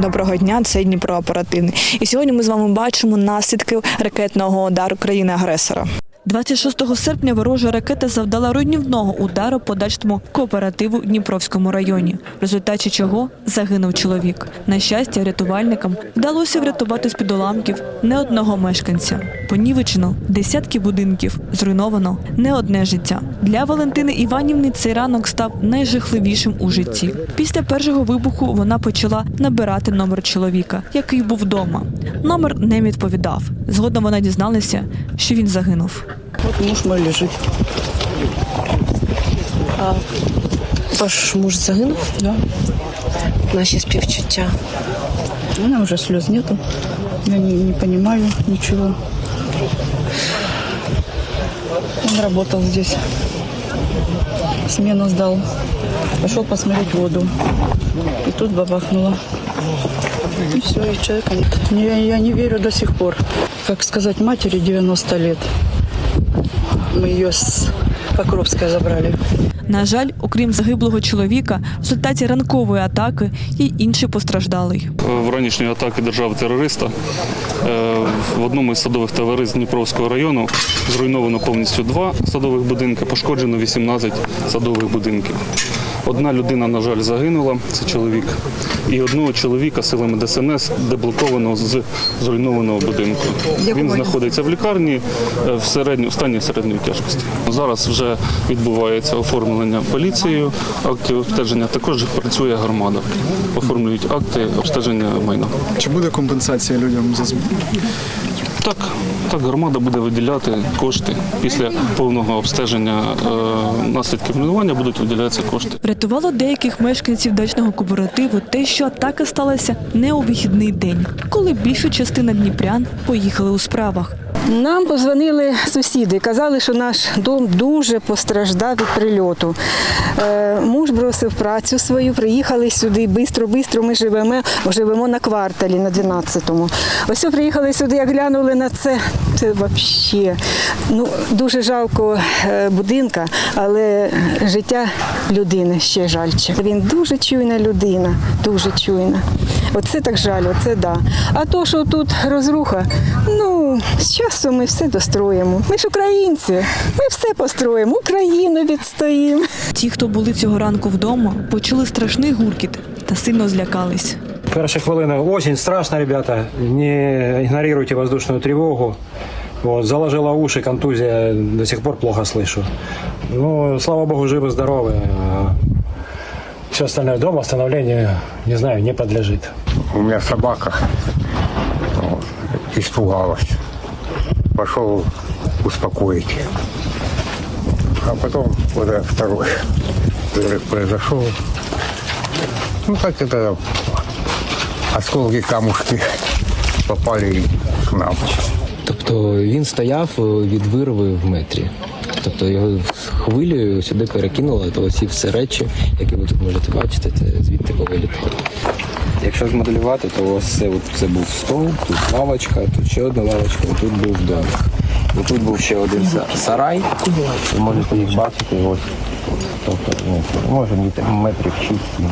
Доброго дня, це Дніпро оперативний. І сьогодні ми з вами бачимо наслідки ракетного удару країни-агресора. 26 серпня ворожа ракета завдала руйнівного удару по дачному кооперативу в Дніпровському районі, в результаті чого загинув чоловік. На щастя, рятувальникам вдалося врятувати з-під уламків не одного мешканця. Понівечено десятки будинків, зруйновано не одне життя. Для Валентини Іванівни цей ранок став найжахливішим у житті. Після першого вибуху вона почала набирати номер чоловіка, який був вдома. Номер не відповідав. Згодом вона дізналася, що він загинув. Вот муж мой лежит. Ваш муж загинув? Да. Наші співчуття. У меня уже слез нету. Я не, не понимаю ничего. Он работал здесь. Смену сдал. Пошел посмотреть воду. И тут бабахнуло. И все, и человека нет. Не- я не верю до сих пор. Как сказать, матери 90 лет. Мы ее с Покровской забрали. На жаль, окрім загиблого чоловіка, в результаті ранкової атаки і інший постраждалий. в ранішньої атаки держави-терориста е, в одному із садових товариств Дніпровського району зруйновано повністю два садових будинки, пошкоджено 18 садових будинків. Одна людина, на жаль, загинула, це чоловік, і одного чоловіка силами ДСНС деблоковано з зруйнованого будинку. Він знаходиться в лікарні е, в середньо, в стані середньої тяжкості. Зараз вже відбувається оформлення поліцією, актів обстеження. Також працює громада. Оформлюють акти обстеження майна. Чи буде компенсація людям за зб- Так, так, громада буде виділяти кошти після повного обстеження е, наслідків руйнування будуть виділятися кошти. Рятувало деяких мешканців дачного кооперативу те, що атака сталася не у вихідний день, коли більша частина дніпрян поїхали у справах. Нам позвонили сусіди, казали, що наш дом дуже постраждав від прильоту. Е, муж бросив працю свою, приїхали сюди бистро-бистро. Ми живемо, живемо на кварталі на 12-му. Ось приїхали сюди, як глянули на це. Це взагалі ну, дуже жалко е, будинка, але життя людини ще жальче. Він дуже чуйна людина, дуже чуйна. Оце так жаль, оце да. А то, що тут розруха, ну з часом ми все достроїмо. Ми ж українці, ми все построїмо, Україну відстоїмо. Ті, хто були цього ранку вдома, почули страшний гуркіт та сильно злякались. Перші хвилини очень страшно, ребята. Не игнорируйте воздушную тревогу. Вот, заложила уши, контузия, до сих пор плохо слышу. Ну, слава богу, живы, здоровы. Все остальное дома восстановлению, не знаю, не подлежит. У меня собака вот, испугалась. Пошел успокоить. А потом вот этот второй взрыв произошел. Ну, как это осколки, камушки попали к нам. Тобто він стояв е, від вирви в метрі. Тобто його хвилею сюди перекинуло, то оці всі речі, які ви тут можете бачити, це звідти повилітали. Якщо змоделювати, то ось це, от, це був стол, тут лавочка, тут ще одна лавочка, тут був домик. І тут був ще один сарай. Ви можете їх бачити. Ось. Тобто, ну, може метрів шість ну,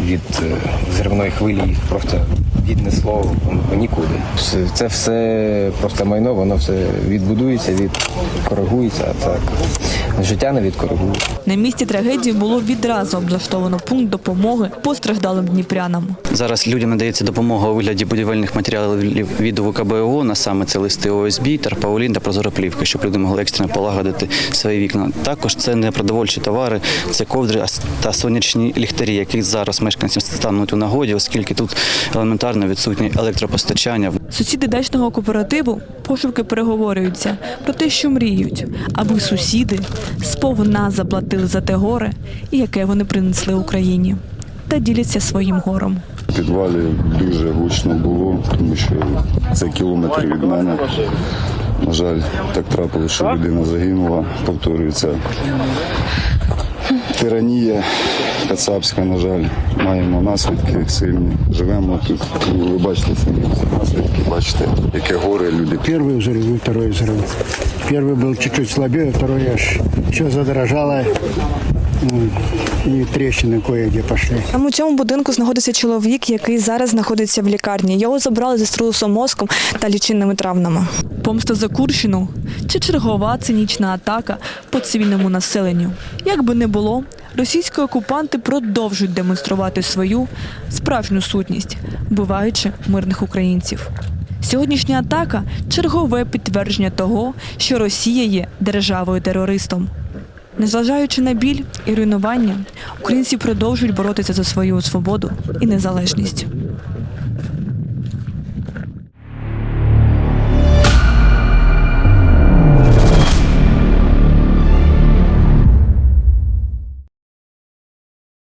від е, зривної хвилі їх просто віднесло в нікуди. Це, це все просто майно, воно все відбудується, відкоригується, а так життя не відкоригується. На місці трагедії було відразу облаштовано пункт допомоги постраждалим дніпрянам. Зараз людям надається допомога у вигляді будівельних матеріалів від УКБО, на саме це листи ОСБ, тарпаулін та прозороплівки, щоб люди могли екстрено полагодити свої вікна. Також це не продовольчі товари, це ковдри та сонячні ліхтарі, які зараз мешканцям стануть у нагоді, оскільки тут елементарно відсутнє електропостачання. Сусіди дачного кооперативу пошуки переговорюються про те, що мріють, аби сусіди сповна заплатили за те горе, яке вони принесли Україні, та діляться своїм гором. В підвалі дуже гучно було, тому що це кілометр від мене. На жаль, так трапилося, що людина загинула, повторюється. Тиранія кацапська, на жаль, маємо наслідки сильні. Живемо тут. Ну, Ви бачите самі ці наслідки, бачите, яке горе люди. Первый взрыв и второй взрыв. Первый был чуть-чуть слабее, второй аж все задорожало. и трещины кое-где пошли. Там у цьому будинку знаходиться чоловік, який зараз знаходиться в лікарні. Його забрали зі струсом мозком та лічильними травмами. Помста за Курщину чи чергова цинічна атака по цивільному населенню. Як би не було, російські окупанти продовжують демонструвати свою справжню сутність, вбиваючи мирних українців. Сьогоднішня атака чергове підтвердження того, що Росія є державою терористом. Незважаючи на біль і руйнування, українці продовжують боротися за свою свободу і незалежність.